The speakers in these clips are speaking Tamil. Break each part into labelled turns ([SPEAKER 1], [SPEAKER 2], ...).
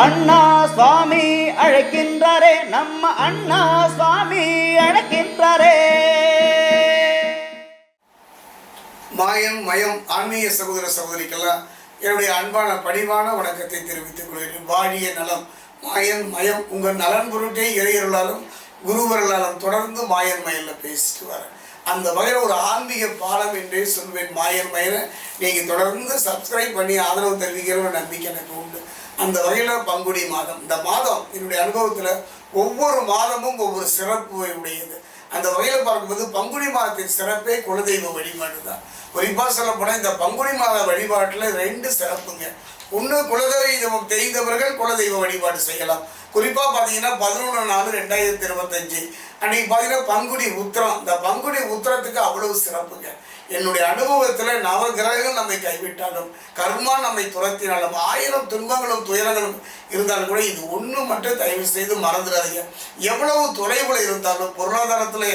[SPEAKER 1] அண்ணா சுவாமி அழைக்கின்றாரே நம்ம அண்ணா சுவாமி அழைக்கின்றாரே.
[SPEAKER 2] மாயம் மயம் ஆன்மீக சகோதர சகோதரிக்கெல்லாம் என்னுடைய அன்பான பணிவான வணக்கத்தை தெரிவித்துக் கொள்கிறேன். வாழிய நலம். மாயன் மயம் உங்கள் நலன் பொருட்டே இறையர்களாலும் குருவர்களாலும் தொடர்ந்து மாயன் மயல்ல பேசிட்டு வரேன். அந்த வகையில் ஒரு ஆன்மீக பாடம் என்றே சொல்வேன். மாயன் மயனை நீங்கள் தொடர்ந்து சப்ஸ்கிரைப் பண்ணி ஆதரவு தெரிவிக்கிற நம்பிக்கை எனக்கு உண்டு. அந்த வகையில் பங்குனி மாதம். இந்த மாதம் என்னுடைய அனுபவத்தில் ஒவ்வொரு மாதமும் ஒவ்வொரு சிறப்பு உடையது. அந்த வகையில் பார்க்கும்போது பங்குனி மாதத்தின் சிறப்பே குலதெய்வ வழிபாடு தான் குறிப்பாக சொல்லப்போனால் இந்த பங்குனி மாத வழிபாட்டில் ரெண்டு சிறப்புங்க. ஒன்று குலதெய்வம் தெரிந்தவர்கள் குலதெய்வ வழிபாடு செய்யலாம். குறிப்பாக பார்த்தீங்கன்னா பதினொன்று நாலு ரெண்டாயிரத்தி இருபத்தஞ்சு அன்றைக்கி பார்த்தீங்கன்னா பங்குனி உத்திரம். இந்த பங்குனி உத்திரத்துக்கு அவ்வளவு சிறப்புங்க. என்னுடைய அனுபவத்தில் நவ கிரகங்கள் நம்மை கைவிட்டாலும் கர்மா நம்மை துரத்தினாலும் ஆயிரம் துன்பங்களும் துயரங்களும் இருந்தாலும் கூட இது ஒன்று மட்டும் தயவு செய்து மறந்துடாதீங்க. எவ்வளவு தொலைவில் இருந்தாலும் பொருளாதாரத்தில்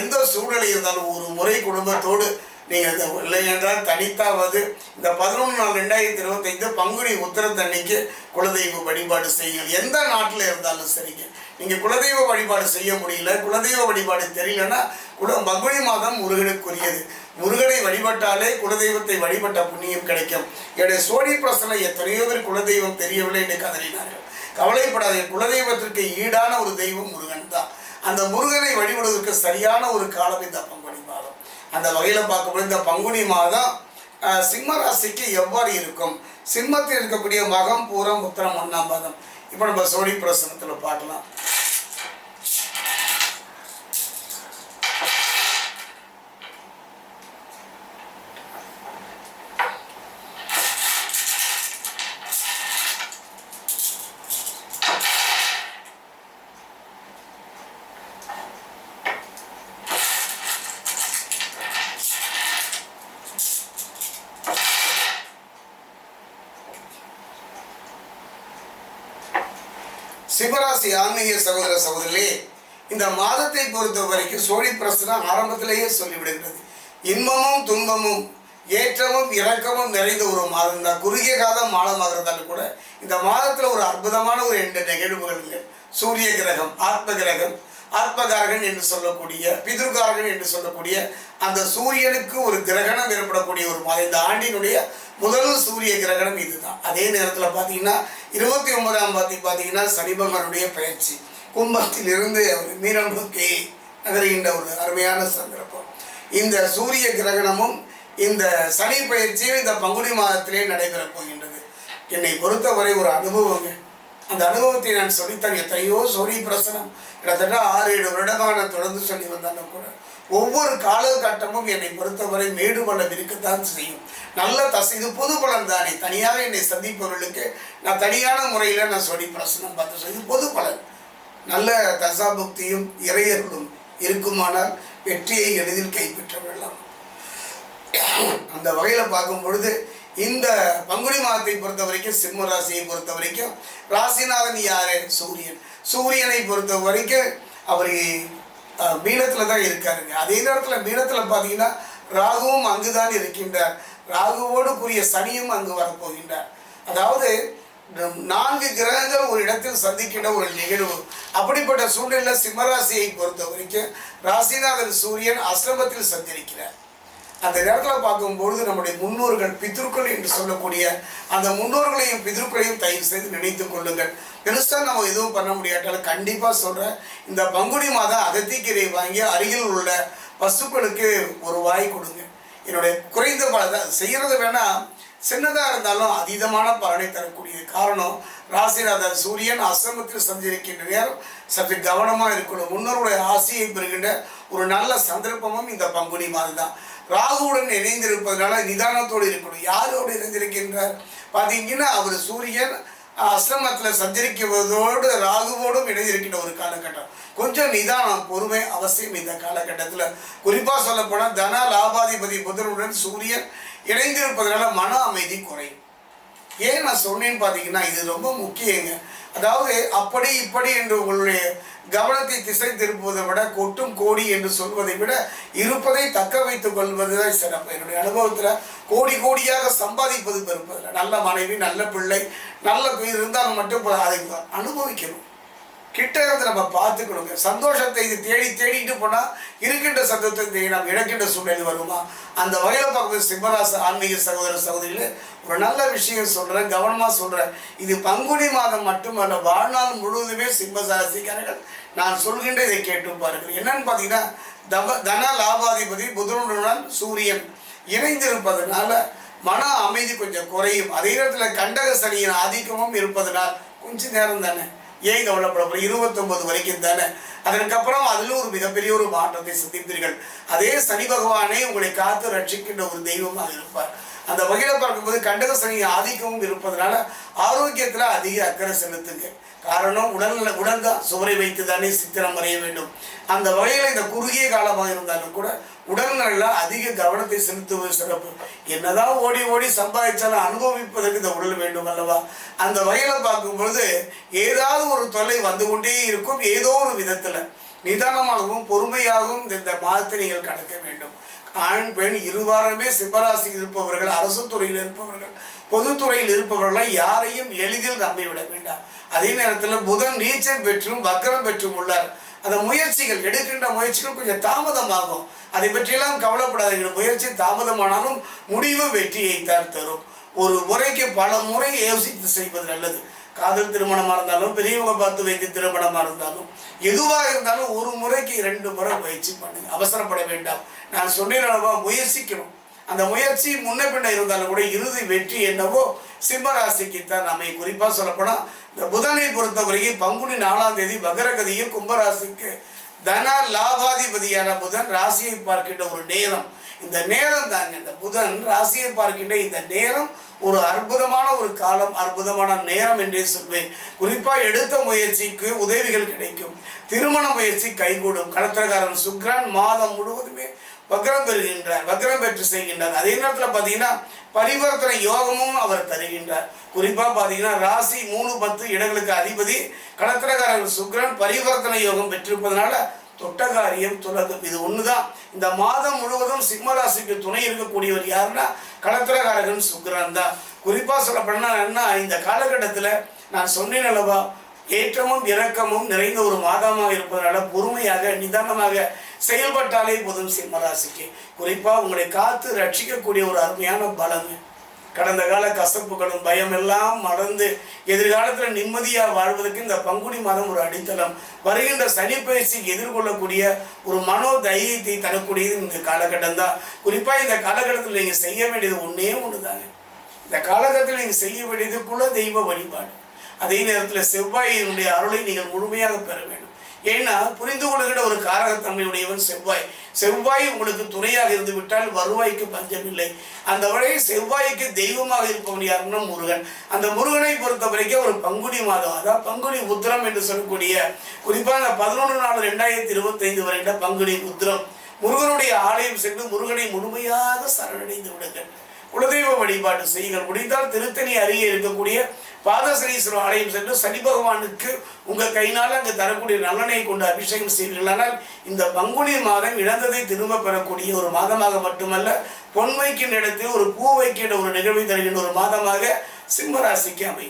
[SPEAKER 2] எந்த சூழ்நிலை இருந்தாலும் ஒரு முறை குடும்பத்தோடு நீங்கள் இந்த இல்லை என்றால் தனித்தாவது இந்த பதினொன்று நாள் ரெண்டாயிரத்தி இருபத்தைந்து பங்குனி உத்திரத்தன்னைக்கு குலதெய்வ வழிபாடு செய்யுங்கள். எந்த நாட்டில் இருந்தாலும் சரிங்க. நீங்கள் குலதெய்வ வழிபாடு செய்ய முடியல குலதெய்வ வழிபாடு தெரியலன்னா குல பங்குனி மாதம் முருகனுக்குரியது. முருகனை வழிபட்டாலே குலதெய்வத்தை வழிபட்ட புண்ணியம் கிடைக்கும். என்னுடைய சோழி பிரசனை எத்தனையோ பேர் குலதெய்வம் தெரியவில்லை என்று கதறினார்கள். கவலைப்படாதே குலதெய்வத்திற்கு ஈடான ஒரு தெய்வம் முருகன் தான். அந்த முருகனை வழிபடுவதற்கு சரியான ஒரு காலம் இந்த பங்குனி மாதம். அந்த வகையில் பார்க்கும்போது இந்த பங்குனி மாதம் அஹ், சிம்ம ராசிக்கு எவ்வாறு இருக்கும்? சிம்மத்தில் இருக்கக்கூடிய மகம் பூரம் உத்தரம் ஒன்றாம் பாதம். இப்போ நம்ம சோழி பிரசனத்தில் பார்க்கலாம். சிவராசி ஆன்மீக சகோதர சகோதரிகளே இந்த மாதத்தை பொறுத்த வரைக்கும் சோழி பிரசனம் ஆரம்பத்திலேயே சொல்லிவிடுகிறது. இன்பமும் துன்பமும் ஏற்றமும் இறக்கமும் நிறைந்த ஒரு மாதம் தான். குறுகிய காலம் மாதமாகிறதால கூட இந்த மாதத்தில் ஒரு அற்புதமான ஒரு ரெண்டு நிகழ்வுகள் இல்லை. சூரிய கிரகம் ஆத்ம கிரகம் ஆத்மகாரகன் என்று சொல்லக்கூடிய பிதுர்காரகன் என்று சொல்லக்கூடிய அந்த சூரியனுக்கு ஒரு கிரகணம் ஏற்படக்கூடிய ஒரு மாதம். இந்த ஆண்டினுடைய முதல் சூரிய கிரகணம் இதுதான். அதே நேரத்தில் பார்த்தீங்கன்னா இருபத்தி ஒன்பதாம் பாத்தி பார்த்தீங்கன்னா சனி பகவானுடைய பயிற்சி. கும்பத்திலிருந்து அவர் மீனம் நோக்கி நகருகின்ற ஒரு அருமையான சந்தர்ப்பம். இந்த சூரிய கிரகணமும் இந்த சனி பயிற்சியும் இந்த பங்குனி மாதத்திலே நடைபெறப் போகின்றது. என்னை பொறுத்தவரை ஒரு அனுபவங்க. அந்த அனுபவத்தை நான் சொல்லித்தான் எத்தனையோ சோழி பிரசனம் கிட்டத்தட்ட ஆறு ஏழு வருடமாக நான் தொடர்ந்து சொல்லி வந்தாலும் கூட ஒவ்வொரு காலகட்டமும் என்னை பொறுத்தவரை மேடு பலம் இருக்கத்தான் செய்யும். நல்ல தசை இது பொது பலன் தானே தனியாக என்னை சந்திப்பவர்களுக்கு நான் தனியான முறையில் நான் சொல்லி பிரசனம் பார்த்து சொல்லி இது பொது பலன் நல்ல தசாபுக்தியும் இறையர்களும் இருக்குமானால் வெற்றியை எளிதில் கைப்பற்றவிடலாம் அந்த வகையில் பார்க்கும் பொழுது இந்த பங்குனி மாதத்தை பொறுத்த வரைக்கும் சிம்ம ராசியை பொறுத்த வரைக்கும் ராசிநாதன் யாரு? சூரியன். சூரியனை பொறுத்த வரைக்கும் அவர் மீனத்தில் தான் இருக்காருங்க. அதே நேரத்தில் மீனத்தில் பார்த்தீங்கன்னா ராகுவும் அங்குதான் இருக்கின்றார். ராகுவோடு கூடிய சனியும் அங்கு வரப்போகின்றார். அதாவது நான்கு கிரகங்கள் ஒரு இடத்தில் சந்திக்கின்ற ஒரு நிகழ்வு. அப்படிப்பட்ட சூழ்நிலையில் சிம்மராசியை பொறுத்த வரைக்கும் ராசிநாதன் சூரியன் அசிரமத்தில் சந்திருக்கிறார். அந்த நேரத்தில் பார்க்கும்பொழுது நம்முடைய முன்னோர்கள் பித்ருக்கள் என்று சொல்லக்கூடிய அந்த முன்னோர்களையும் பித்ருக்களையும் தயவு செய்து நினைத்து கொள்ளுங்கள். பெருசாக நம்ம எதுவும் பண்ண முடியாட்டாலும் கண்டிப்பாக சொல்கிறேன் இந்த பங்குனி மாதம் அகத்திக்கீரை வாங்கி அருகில் உள்ள பசுக்களுக்கு ஒரு வாய் கொடுங்க. என்னுடைய குறைந்த பல செய்கிறது வேணால் சின்னதாக இருந்தாலும் அதீதமான பலனை தரக்கூடிய காரணம் ராசிநாத சூரியன் அசிரமத்தில் சந்திருக்கின்ற நேரம் சற்று கவனமாக இருக்கணும். முன்னோருடைய ஆசையை பெறுகின்ற ஒரு நல்ல சந்தர்ப்பமும் இந்த பங்குனி மாதம் தான் ராகுவுடன் இணைந்திருப்பதனால நிதானத்தோடு இருக்கணும். யாரோடு இணைந்திருக்கின்றார்? பார்த்தீங்கன்னா அவர் சூரியன் அசிரமத்தில் சஞ்சரிக்குவதோடு ராகுவோடும் இணைந்திருக்கின்ற ஒரு காலகட்டம். கொஞ்சம் நிதானம் பொறுமை அவசியம் இந்த காலகட்டத்தில். குறிப்பாக சொல்லப்போனால் தன லாபாதிபதி புதனுடன் சூரியன் இணைந்திருப்பதனால மன அமைதி குறையும். ஏன் நான் சொன்னேன்னு பார்த்தீங்கன்னா இது ரொம்ப முக்கியங்க. அதாவது அப்படி இப்படி என்று உங்களுடைய கவனத்தை திசை திருப்புவதை விட கொட்டும் கோடி என்று சொல்வதை விட இருப்பதை தக்க வைத்துக் கொள்வதுதான் சிறப்பு. என்னுடைய அனுபவத்தில் கோடி கோடியாக சம்பாதிப்பது பெருப்பதில்லை. நல்ல மனைவி நல்ல பிள்ளை நல்ல இருந்தால் இருந்தாலும் மட்டும் அதை அனுபவிக்கணும். கிட்ட இருந்து நம்ம பார்த்துக்கணுங்க. சந்தோஷத்தை இது தேடி தேடிட்டு போனால் இருக்கின்ற சந்தோஷத்தை தேடி நாம் இழக்கின்ற சூழ்நிலை வருமா? அந்த வகையில் பார்க்கும்போது சிம்மராச ஆன்மீக சகோதர சகோதரிகளே ஒரு நல்ல விஷயம் சொல்கிறேன் கவனமாக சொல்கிறேன் இது பங்குனி மாதம் மட்டுமல்ல வாழ்நாள் முழுவதுமே சிம்மராசிக்காரர்கள் நான் சொல்கின்ற இதை கேட்டு பாருங்கள். என்னன்னு பார்த்தீங்கன்னா தவ தன லாபாதிபதி புதனுடன் சூரியன் இணைந்திருப்பதனால மன அமைதி கொஞ்சம் குறையும். அதே நேரத்தில் கண்டக சனியின் ஆதிக்கமும் இருப்பதனால் கொஞ்சம் நேரம் தானே. ஏன் கவலைப்படப்படும் இருபத்தொன்பது வரைக்கும் தானே. அதற்கப்புறம் அதில் ஒரு மிகப்பெரிய ஒரு மாற்றத்தை சந்திப்பீர்கள். அதே சனி பகவானே உங்களை காத்து ரட்சிக்கின்ற ஒரு தெய்வமாக இருப்பார். அந்த வகையில் பார்க்கும்போது கண்டக சனி ஆதிக்கமும் இருப்பதனால ஆரோக்கியத்தில் அதிக அக்கறை செலுத்துங்க. காரணம் உடல் உடல் தான். சுவரை வைத்து தானே சித்திரம் வரைய வேண்டும். அந்த வகையில் இந்த குறுகிய காலமாக இருந்தாலும் கூட உடல்நல அதிக கவனத்தை செலுத்துவது சிறப்பு. என்னதான் ஓடி ஓடி சம்பாதிச்சாலும் அனுபவிப்பதற்கு இந்த உடல் வேண்டும் அல்லவா? அந்த வகையில் பார்க்கும்பொழுது ஏதாவது ஒரு தொல்லை வந்து கொண்டே இருக்கும் ஏதோ ஒரு விதத்தில். நிதானமாகவும் பொறுமையாகவும் இந்த- மாதத்தை நீங்கள் கடக்க வேண்டும். ஆண் பெண் இருவாரமே சிம்மராசி இருப்பவர்கள் அரசு துறையில் இருப்பவர்கள் பொதுத்துறையில் இருப்பவர்களை யாரையும் எளிதில் நம்பிவிட வேண்டாம். அதே நேரத்தில் புதன் நீச்சம் பெற்றும் வக்கரம் பெற்றும் உள்ளார். அந்த முயற்சிகள் எடுக்கின்ற முயற்சிகள் கொஞ்சம் தாமதமாகும். அதை பற்றியெல்லாம் கவலைப்படாதீர்கள். முயற்சி தாமதமானாலும் முடிவு வெற்றியை தான் தரும். ஒரு முறைக்கு பல முறை யோசித்து செய்வது நல்லது. காதல் திருமணமாக இருந்தாலும் பெரியவங்க பார்த்து வைத்து திருமணமாக இருந்தாலும் எதுவாக இருந்தாலும் ஒரு முறைக்கு இரண்டு முறை முயற்சி பண்ணுங்க. அவசரப்பட வேண்டாம். நான் சொன்னேன் முயற்சிக்கணும். அந்த முயற்சி முன்ன பின்ன இருந்தாலும் கூட இறுதி வெற்றி என்னவோ சிம்மராசிக்கு தான் நம்மை குறிப்பாக சொல்லப்போனால் இந்த புதனை பொறுத்தவரைக்கும் பங்குனி நாலாம் தேதி வகரகதியில் கும்பராசிக்கு தன லாபாதிபதியான புதன் ராசியை பார்க்கின்ற ஒரு நேரம். இந்த நேரம் தாங்க இந்த புதன் ராசியை பார்க்கின்ற இந்த நேரம் ஒரு அற்புதமான ஒரு காலம் அற்புதமான நேரம் என்றே சொல்வேன். குறிப்பாக எடுத்த முயற்சிக்கு உதவிகள் கிடைக்கும். திருமண முயற்சி கைகூடும். கடத்திரக்காரன் சுக்ரான் மாதம் முழுவதுமே வக்ரம் பெறுகின்றார் வக்ரம் பெற்று செய்கின்றார். அதே நேரத்தில் பார்த்தீங்கன்னா பரிவர்த்தனை யோகமும் அவர் தருகின்றார். குறிப்பாக பார்த்தீங்கன்னா ராசி மூணு பத்து இடங்களுக்கு அதிபதி கடத்திரக்காரர் சுக்ரன் பரிவர்த்தனை யோகம் பெற்றிருப்பதனால தொட்டகாரியம் துலகம் இது ஒன்று தான் இந்த மாதம் முழுவதும் சிம்மராசிக்கு துணை இருக்கக்கூடியவர் யாருன்னா கடத்திரக்காரகன் சுக்ரன் தான். குறிப்பாக சொல்லப்படனா என்ன இந்த காலகட்டத்தில் நான் சொன்னேன் அல்லவா ஏற்றமும் இறக்கமும் நிறைந்த ஒரு மாதமாக இருப்பதனால பொறுமையாக நிதானமாக செயல்பட்டாலே போதும் சிம்மராசிக்கு குறிப்பாக உங்களை காத்து ரட்சிக்கக்கூடிய ஒரு அருமையான பலங்க கடந்த கால கசப்புகளும் பயம் எல்லாம் மறந்து எதிர்காலத்தில் நிம்மதியாக வாழ்வதற்கு இந்த பங்குனி மாதம் ஒரு அடித்தளம். வருகின்ற சனி பயிற்சி எதிர்கொள்ளக்கூடிய ஒரு மனோ தைரியத்தை தரக்கூடியது இந்த காலகட்டம் தான். குறிப்பாக இந்த காலகட்டத்தில் நீங்கள் செய்ய வேண்டியது ஒன்றே ஒன்று தாங்க இந்த காலகட்டத்தில் நீங்கள் செய்ய வேண்டியது குல தெய்வ வழிபாடு. அதே நேரத்தில் செவ்வாயினுடைய அருளை நீங்கள் முழுமையாக பெற வேண்டும். ஏன்னா புரிந்து கொள்கிற ஒரு காரகத்தன்மையுடையவன் செவ்வாய். செவ்வாய் உங்களுக்கு துணையாக இருந்து விட்டால் வருவாய்க்கு பஞ்சமில்லை அந்த வழியை செவ்வாய்க்கு தெய்வமாக இருப்பவன் யாருன்னா முருகன். அந்த முருகனை பொறுத்த வரைக்கும் ஒரு பங்குனி மாதம் அதான் பங்குனி உத்திரம் என்று சொல்லக்கூடிய குறிப்பாக பதினொன்று நாள் ரெண்டாயிரத்தி இருபத்தைந்து வருகின்ற பங்குனி உத்திரம். முருகனுடைய ஆலயம் சென்று முருகனை முழுமையாக சரணடைந்து விடுங்கள். குலதெய்வ வழிபாடு செய்யுங்கள். முடிந்தால் திருத்தணி அருகே இருக்கக்கூடிய பாதசனீஸ்வரர் ஆலயம் சென்று சனி பகவானுக்கு உங்கள் கையினால் அங்கு தரக்கூடிய நலனை கொண்டு அபிஷேகம் செய்வீர்களானால் இந்த பங்குனி மாதம் இழந்ததை திரும்ப பெறக்கூடிய ஒரு மாதமாக மட்டுமல்ல பொன் வைக்கின்ற இடத்தில் ஒரு பூ வைக்கின்ற ஒரு நிகழ்வை தருகின்ற ஒரு மாதமாக சிம்மராசிக்கு அமையும்.